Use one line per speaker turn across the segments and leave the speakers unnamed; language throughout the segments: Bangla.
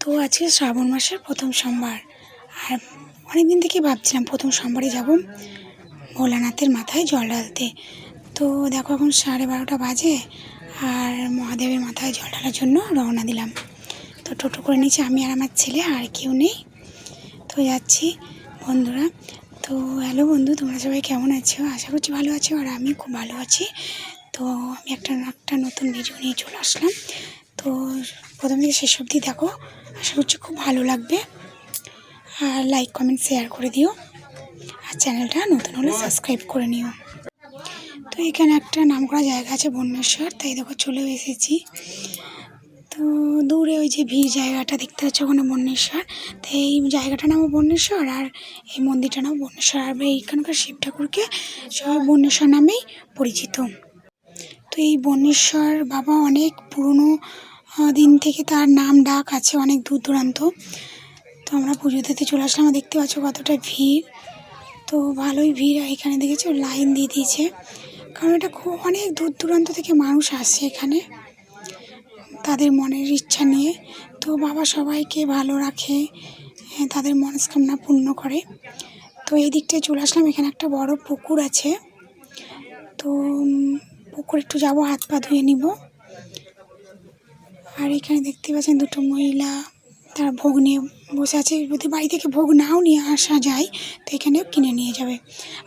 তো আজকে শ্রাবণ মাসের প্রথম সোমবার। আর অনেক দিন থেকে ভাবছিলাম প্রথম সোমবারে যাব ভোলানাথের মাথায় জল ঢালতে। তো দেখো এখন সাড়ে বারোটা বাজে আর মহাদেবের মাথায় জল ঢালার জন্য রওনা দিলাম। তো টোটো করে নিয়েছি আমি আর আমার ছেলে, আর কেউ নেই। তো যাচ্ছি বন্ধুরা। তো হ্যালো বন্ধু, তোমরা সবাই কেমন আছো? আশা করছি ভালো আছো আর আমি খুব ভালো আছি। তো আমি একটা একটা নতুন ভিডিও নিয়ে চলে আসলাম। তো প্রথম থেকে শেষ অবধি দেখো আশা করছি খুব ভালো লাগবে। আর লাইক কমেন্ট শেয়ার করে দিও। আর চ্যানেলটা নতুন হলে সাবস্ক্রাইব করে নিও। তো এখানে একটা নাম করা জায়গা আছে বন্যেশ্বর তাই দেখো চলেও এসেছি। তো দূরে ওই যে ভিড় জায়গাটা দেখতে পাচ্ছ ওখানে বন্যেশ্বর তো এই জায়গাটার নামও বন্যেশ্বর আর এই মন্দিরটার নাম বন্যেশ্বর আর এইখানকার শিব ঠাকুরকে সবাই বন্যেশ্বর নামেই পরিচিত। তো এই বন্যেশ্বর বাবা অনেক পুরনো দিন থেকে তার নাম ডাক আছে অনেক দূর দূরান্ত। তো আমরা পুজো দিতে চলে আসলাম। দেখতে পাচ্ছ কতটা ভিড়। তো ভালোই ভিড়। এখানে দেখেছ লাইন দিয়ে দিয়েছে। কারণ এটা খুব অনেক দূর দূরান্ত থেকে মানুষ আসছে এখানে। তাদের মনের ইচ্ছা নিয়ে। তো বাবা সবাইকে ভালো রাখে। হ্যাঁ, তাদের মনস্কামনা পূর্ণ করে। তো এই দিকটায় চলে আসলাম। এখানে একটা বড় পুকুর আছে। তো পুকুর একটু যাব হাত পা ধুয়ে নিব। আর এখানে দেখতে পাচ্ছেন দুটো মহিলা, তারা ভোগ নিয়ে বসে আছে। যদি বাড়ি থেকে ভোগ নাও নিয়ে আসা যায়, তো এখানেও কিনে নিয়ে যাবে।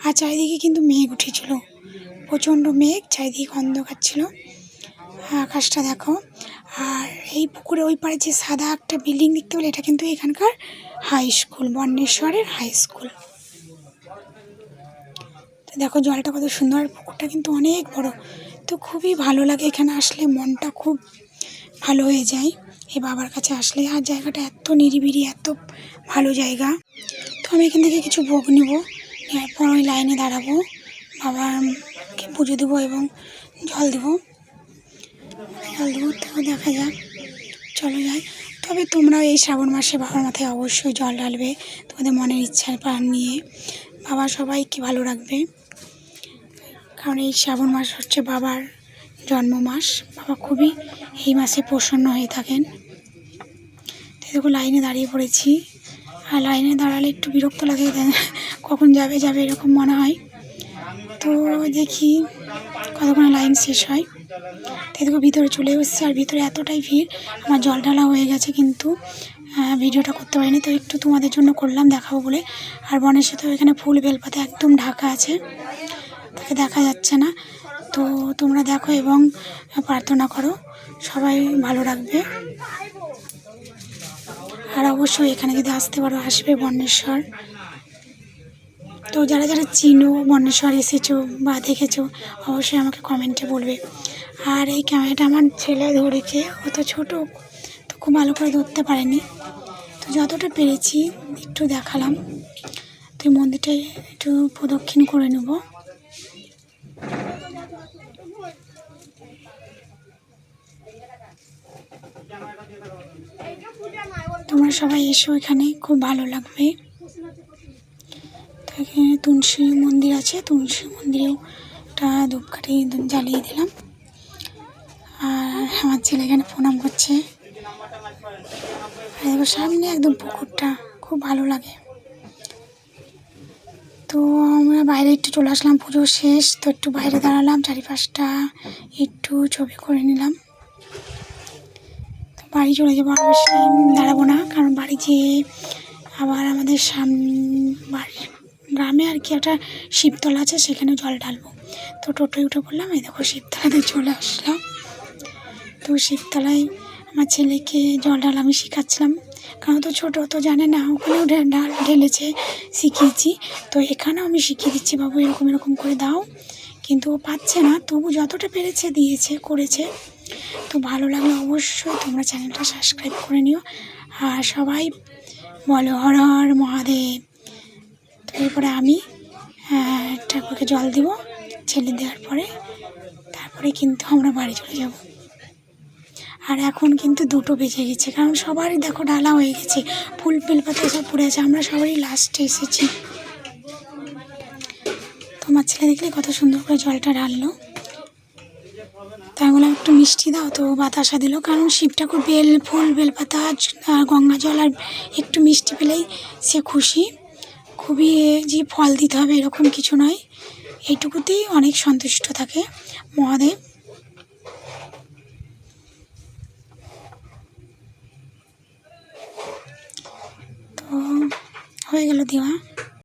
আর চারিদিকে কিন্তু মেঘ উঠেছিল। প্রচণ্ড মেঘ, চারিদিকে অন্ধকার ছিল। আকাশটা দেখো। আর এই পুকুরে ওই পারে যে সাদা একটা বিল্ডিং দেখতে পেলে, এটা কিন্তু এখানকার হাই স্কুল বর্ণেশ্বরের হাই স্কুল তো দেখো জলটা কত সুন্দর পুকুরটা কিন্তু অনেক বড়। তো খুবই ভালো লাগে এখানে আসলে, মনটা খুব ভালো হয়ে যায়। এই বাবার কাছে আসলে আর জায়গাটা এত নিরিবিলি, এত ভালো জায়গা। তো আমি এখান থেকে কিছু ভোগ নেব। নেওয়ার পর ওই লাইনে দাঁড়াবো। বাবাকে পুজো দেবো এবং জল দেবো। জল দেবো তো দেখা যাক। চলো যাই। তবে তোমরাও এই শ্রাবণ মাসে বাবার মাথায় অবশ্যই জল ঢালবে। তোমাদের মনের ইচ্ছার প্রাণ নিয়ে। বাবা সবাইকে ভালো রাখবে। কারণ এই শ্রাবণ মাস হচ্ছে বাবার জন্ম মাস বাবা খুবই এই মাসে প্রসন্ন হয়ে থাকেন। দেখো লাইনে দাঁড়িয়ে পড়েছি। আর লাইনে দাঁড়ালে একটু বিরক্ত লাগে কখন যাবে যাবে এরকম মনে হয়। তো দেখি কতক্ষণে লাইন শেষ হয়। দেখো ভিতরে চলে এসেছি, আর ভিতরে এতটাই ভিড়, আমার জল ঢালা হয়ে গেছে কিন্তু ভিডিওটা করতে পারিনি। তো একটু তোমাদের জন্য করলাম, দেখাবো বলে। আর বনের সাথে এখানে ফুল বেলপাতা একদম ঢাকা আছে। তাকে দেখা যাচ্ছে না। তো তোমরা দেখো এবং প্রার্থনা করো। সবাই ভালো রাখবে। আর অবশ্যই এখানে যদি আসতে পারো, আসবে বর্ণেশ্বর। তো যারা যারা চিনো, বর্ণেশ্বর এসেছ বা দেখেছ, অবশ্যই আমাকে কমেন্টে বলবে। আর এই ক্যামেরাটা আমার ছেলে ধরেছে, ও তো ছোটো, তো খুব ভালো করে ধরতে পারেনি। তো যতটা পেরেছি, একটু দেখালাম। তো মন্দিরটা একটু প্রদক্ষিণ করে নেব। তোমরা সবাই এসো এখানে, খুব ভালো লাগবে। তো এখানে তুলসী মন্দির আছে, তুলসী মন্দিরেও একটা ধূপকাঠি জ্বালিয়ে দিলাম। আর আমার ছেলে এখানে প্রণাম করছে। দেখো, সামনে একদম পুকুরটা, খুব ভালো লাগে। তো আমরা বাইরে একটু চলে আসলাম, পুজো শেষ। তো একটু বাইরে দাঁড়ালাম, চারিপাশটা একটু ছবি করে নিলাম। বাড়ি চলে যাব আর বেশি দাঁড়াবো না, কারণ বাড়ি যেয়ে আবার আমাদের সাম, বাড়ির গ্রামে আর কি একটা শিবতলা আছে সেখানে জল ঢালবো। তো টোটোয় উঠে পড়লাম, এই দেখো শিবতলাতে চলে আসলাম। তো শিবতলায় আমার ছেলেকে জল ঢালা আমি শেখাচ্ছিলাম। কারণ তো ছোটো, তো জানে না, ওখানেও ঢাল, ঢেলেছে, শিখিয়েছি। তো এখানেও আমি শিখিয়ে দিচ্ছি, বাবু, এরকম এরকম করে দাও। কিন্তু ও পাচ্ছে না, তবু যতটা পেরেছে দিয়েছে, করেছে। তো ভালো লাগলে অবশ্যই, তোমরা চ্যানেলটা সাবস্ক্রাইব করে নিও। আর সবাই বলো হর হর মহাদেব। তো এরপরে আমি ঠাকুরকে জল দিব, ছেলে দেওয়ার পরে, তারপরে কিন্তু আমরা বাড়ি চলে যাব। আর এখন কিন্তু দুটো বেজে গেছে, কারণ সবারই দেখো ডালা হয়ে গেছে, ফুল বেলপাতা সব পড়ে আছে, আমরা সবারই লাস্টে এসেছি। তোমার ছেলে দেখলে কত সুন্দর করে জলটা ঢাললো। তো আমি বললাম একটু মিষ্টি দাও তো বাতাসা দিল। কারণ শিব ঠাকুর বেল, ফুল, বেলপাতা, আর গঙ্গা জল আর একটু মিষ্টি পেলেই সে খুশি। খুবই যে ফল দিতে হবে এরকম কিছু নয়, এইটুকুতেই অনেক সন্তুষ্ট থাকে মহাদেব। তো, হয়ে গেল দেওয়া।